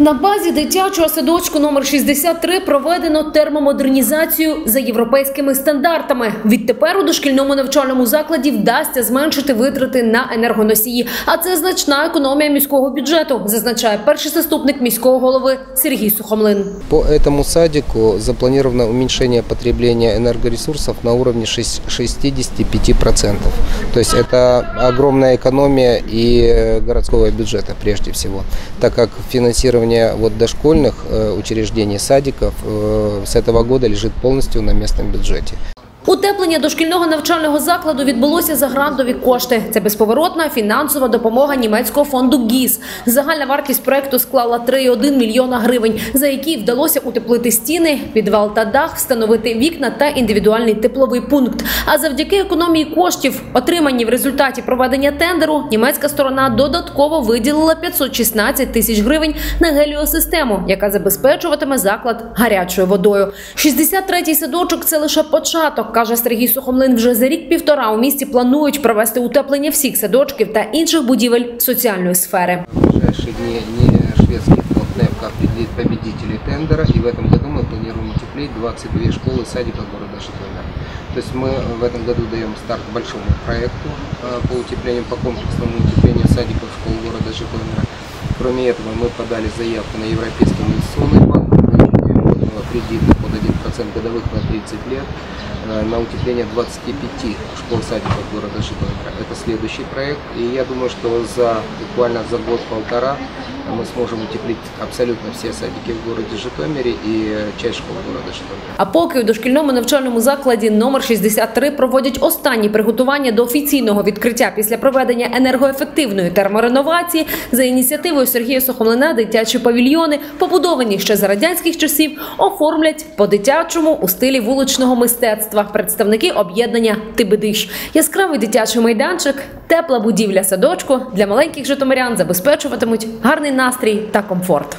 На базі дитячого садочку номер 63 проведено термомодернізацію за європейськими стандартами. Відтепер у дошкільному навчальному закладі вдасться зменшити витрати на енергоносії. А це значна економія міського бюджету, зазначає перший заступник міського голови Сергій Сухомлин. По этому садику запланировано уменьшение потребления энергоресурсов на уровне шесть- 65%. То есть это огромная экономия и э, городского бюджета прежде всего, так как финансирование вот дошкольных э, учреждений, садиков э, с этого года лежит полностью на местном бюджете. Утеплення дошкільного навчального закладу відбулося за грантові кошти. Це безповоротна фінансова допомога німецького фонду ГІС. Загальна вартість проекту склала 3,1 мільйона гривень, за які вдалося утеплити стіни, підвал та дах, встановити вікна та індивідуальний тепловий пункт. А завдяки економії коштів, отримані в результаті проведення тендеру, німецька сторона додатково виділила 516 тисяч гривень на геліосистему, яка забезпечуватиме заклад гарячою водою. 63-й садочок це лише початок, каже Сергій Сухомлин. Вже за рік-півтора у місті планують провести утеплення всіх садочків та інших будівель соціальної сфери. В ближайшие дни не шведский фонд НЭПК определит победителей тендера, и в этом году мы планируем утеплить 22 школы и садика города Житомира. То есть мы в этом году даем старт большому проекту э, по утеплению, по комплексному утеплению садиков школ города Житомира. Кроме этого, мы подали заявку на Европейский инвестиционный банк на получение кредита под 1% годовых на 30 лет э, на утепление 25 школ садиков города Житомира. Это следующий проект. И я думаю, что за буквально за год-полтора мы сможем утеплить абсолютно все садики в городе Житомире и э, часть школ города Житомира. А поки у дошкільному навчальному закладі номер 63 проводять останні приготування до офіційного відкриття після проведення енергоефективної термореновації за ініціативою Сергія Сухомлина дитячі павільйони, побудовані ще за радянських часів, оформлять по-дитячому у стилі вуличного мистецтва. Представники об'єднання Тибидиш. Яскравий дитячий майданчик, тепла будівля садочку для маленьких житомирян забезпечуватимуть гарний настрій та комфорт.